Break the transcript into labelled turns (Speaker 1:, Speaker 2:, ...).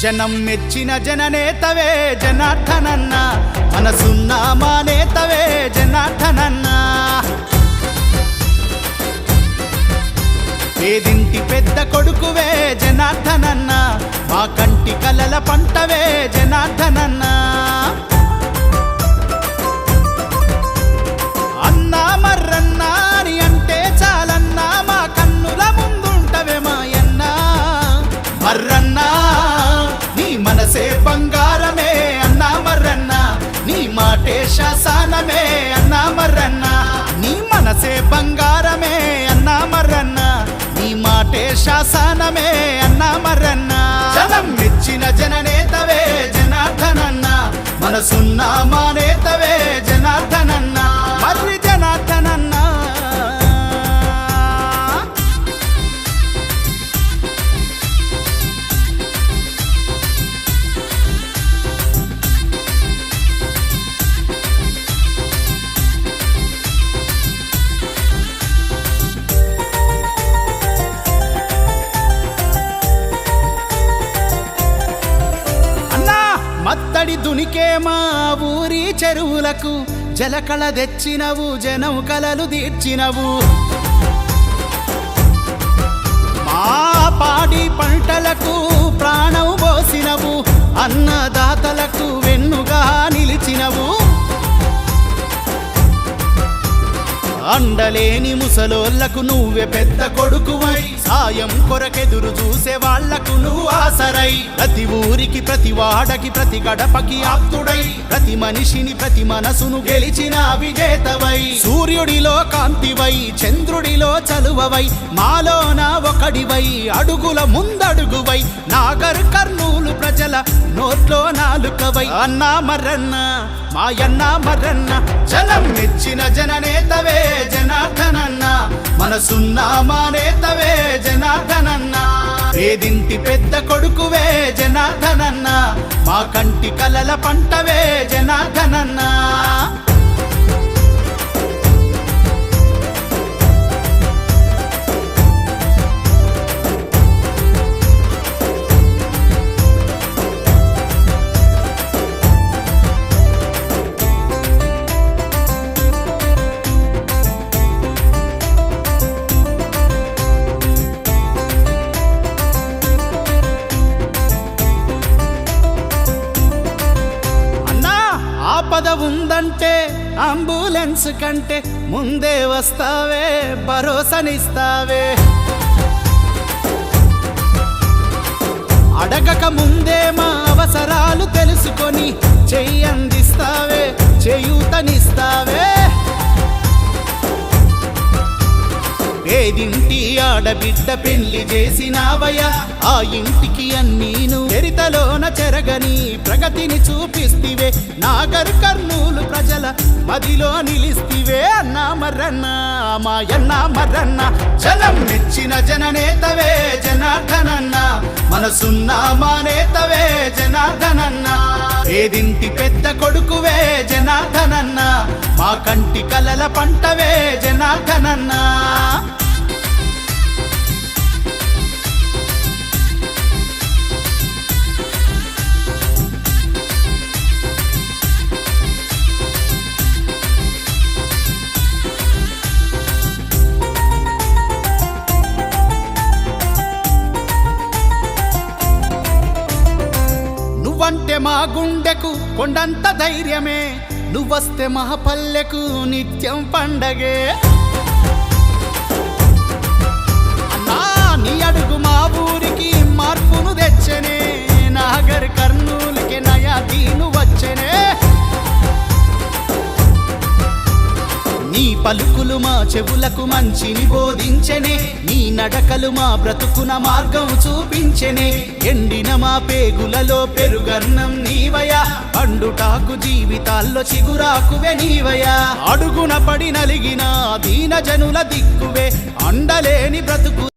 Speaker 1: జనం మెచ్చిన జననేతవే జనార్దనన్న మనసున్న మా నేతవే జనార్దనన్న పేదింటి పెద్ద కొడుకువే జనార్దనన్న మా కంటి కలల పంటవే జనార్దనన్న నీ బంగారమే అన్నా మర్రన్న నీ మాటే శాసనమే అన్నా మర్రన్న జనం మెచ్చిన జననేతవే జనార్దనన్న. మనసున్నామా మత్తడి దునికే మా ఊరి చెరువులకు జలకళ తెచ్చినవు జనం కలలు తీర్చినవు. మా పాడి పంటలకు ప్రాణం పోసినవు అన్నదాతలకు వెన్నుగాని అండలేని ముసలోళ్ళకు నువ్వే పెద్ద కొడుకువై. సాయం కొరకెదురు చూసే వాళ్ళకు నువ్వు ఆసరై. ప్రతి ఊరికి ప్రతి వాడకి ప్రతి గడపకి ఆప్తుడై. ప్రతి మనిషిని ప్రతి మనసును గెలిచిన విజేతవై సూర్యుడిలో కాంతివై చంద్రుడిలో చలువవై. మాలోన ఒకడివై అడుగుల ముందడుగువై. నాగర్ కర్నూలు ప్రజల నోట్లో నాలుకవై. అన్నా మర్రన్న మాయన్న మర్రన్న జనం మెచ్చిన జననేతవే. జనార్దనన్న. మనసున్న మా నేతవే జనార్దనన్న. పేదింటి పెద్ద కొడుకువే జనార్దనన్న. మా కంటి కలల పంటవే జనార్దనన్నా. ఉందంటే అంబులెన్స్ కంటే ముందే వస్తావే భరోసానిస్తావే. అడగక ముందే మా అవసరాలు తెలుసుకొని చెయ్యందిస్తావే చేయూతనిస్తావే. ఏదింటి ఆడబిడ్డ పెళ్ళి చేసినావయ్యా? ఆ ఇంటికి అన్నీను చరితలోన చెరగని ప్రగతిని చూపిస్తివే. నాగర్ కర్నూలు ప్రజల మదిలో నిలిస్తివే అన్నా మర్రన్న మాయన్న మర్రన్న జనం మెచ్చిన జననేతవే జనార్దనన్న. మనసున్న మా నేతవే జనార్దనన్న. ఏదింటి పెద్ద కొడుకువే జనార్దనన్న. మా కంటి కలల పంటవే జనార్దనన్నా. నువ్వంటే మా గుండెకు కొండంత ధైర్యమే. నువ్వొస్తే మా పల్లెకు నిత్యం పండగే. అన్నా నీ అడుగు మా ఊరికి మార్పును తెచ్చనే. నాగర్ కర్నూలుకి నయా దీనువ నీ పలుకులు మా చెవులకు మంచిని బోధించెనే నీ నడకలు మా బ్రతుకున మార్గం చూపించెనే. ఎండిన మా పేగులలో పెరుగన్నం నీవయా పండుటాకు జీవితాల్లో చిగురాకువే నీవయా అడుగున పడి నలిగిన దీన జనుల దిక్కువే అండలేని బ్రతుకు